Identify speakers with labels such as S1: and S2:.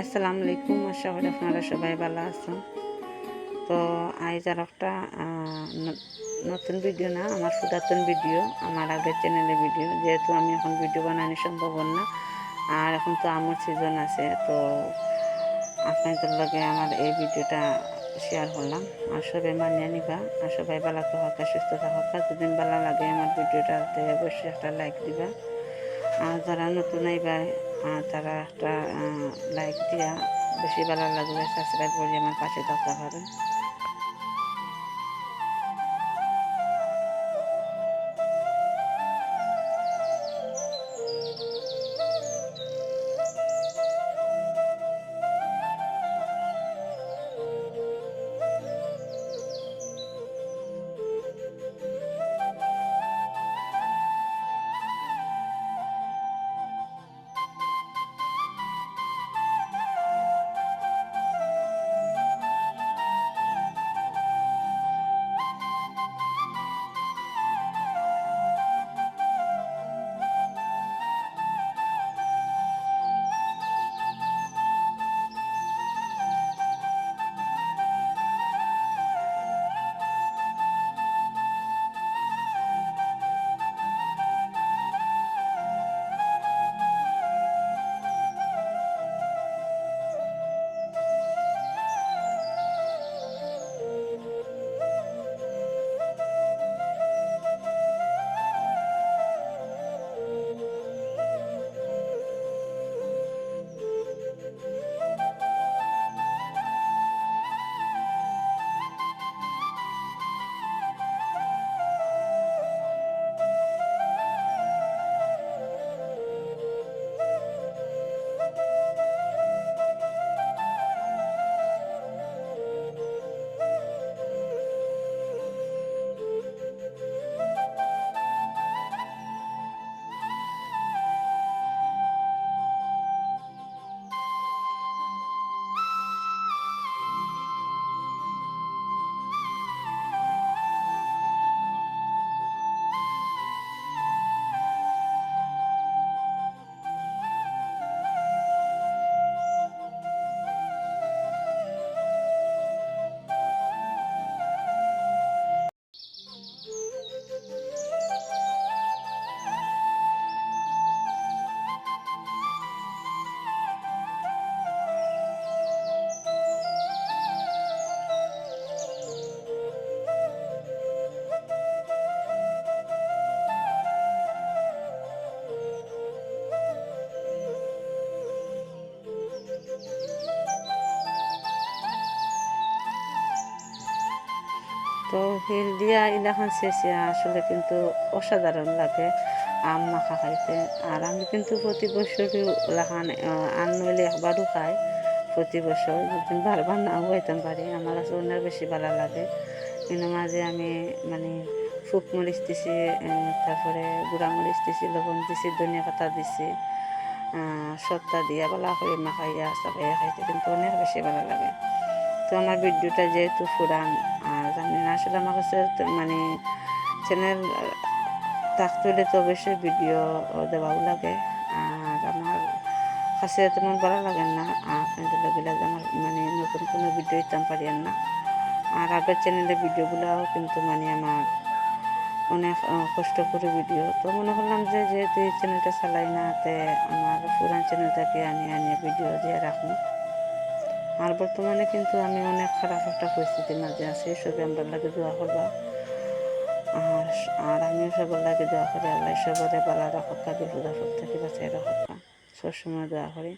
S1: আসসালামু আলাইকুম, আশা করি আপনারা সবাই ভালো আছেন। তো আজ আর একটা নতুন ভিডিও না, আমার পুরাতন ভিডিও, আমার আগের চ্যানেলে ভিডিও। যেহেতু আমি এখন ভিডিও বানানো সম্ভব না, আর এখন তো আমার সিজন আছে, তো আপনাদের লগে আমার এই ভিডিওটা শেয়ার করলাম। আর সবাই মানিয়ে নিবা, আর সবাই ভালো থাকা, সুস্থ থাকা। যদি ভালো লাগে আমার ভিডিওটাতে অবশ্যই একটা লাইক দিবা। আর যারা নতুন আইবা তারা একটা লাইক দিয়া বেশি ভালো লাগলে সাবস্ক্রাইব করে আমার পাশে থাকতে পারেন তো হিল দিয়া ইলাখান শেষে আসলে কিন্তু অসাধারণ লাগে আম মাখা খাইতে আর আমি কিন্তু প্রতি বছরই লাখান আন নইলে একবারও খাই। প্রতি বছর যদি বারবার নাও খাইতাম পারি আমার কাছে অনেক বেশি ভালো লাগে। কিন্তু মাঝে আমি মানে ফুক মরিচ দিছি তারপরে গুঁড়া মরিচ দিছি, লবণ দিছি, ধনিয়া পাতা দিছি সত্তা দিয়া বলা করে মাখাইয়া চাপাইয়া খাইতে কিন্তু অনেক বেশি ভালো লাগে। তো আমার ভিডিওটা যেহেতু ফুরান জানি না। আসলে আমার কাছে মানে চ্যানেল থাকতে হলে তো অবশ্যই ভিডিও দেওয়াও লাগে। আর আমার কাছে তেমন ভালো লাগে না। আপনাদের লাগলে আমার মানে নতুন কোনো ভিডিও দিতাম পারিয়েন না। আর আগের চ্যানেলে ভিডিওগুলোও কিন্তু মানে আমার অনেক কষ্ট করে ভিডিও তো মনে করলাম যে যেহেতু এই চ্যানেলটা চালাই না, তে আমার পুরান চ্যানেলটাকে আমি আনিয়ে ভিডিও দিয়ে রাখব। আর বর্তমানে কিন্তু আমি অনেক খারাপ একটা পরিস্থিতির মাঝে আছি, সবে আমরা লাগে দোয়া করবা। আর আর আমিও সবার লাগে দোয়া করি, আল্লাহ সবরে বালা রাখা বিপদ আপদ থেকে বাঁচাই রাখা সবসময় দোয়া করি।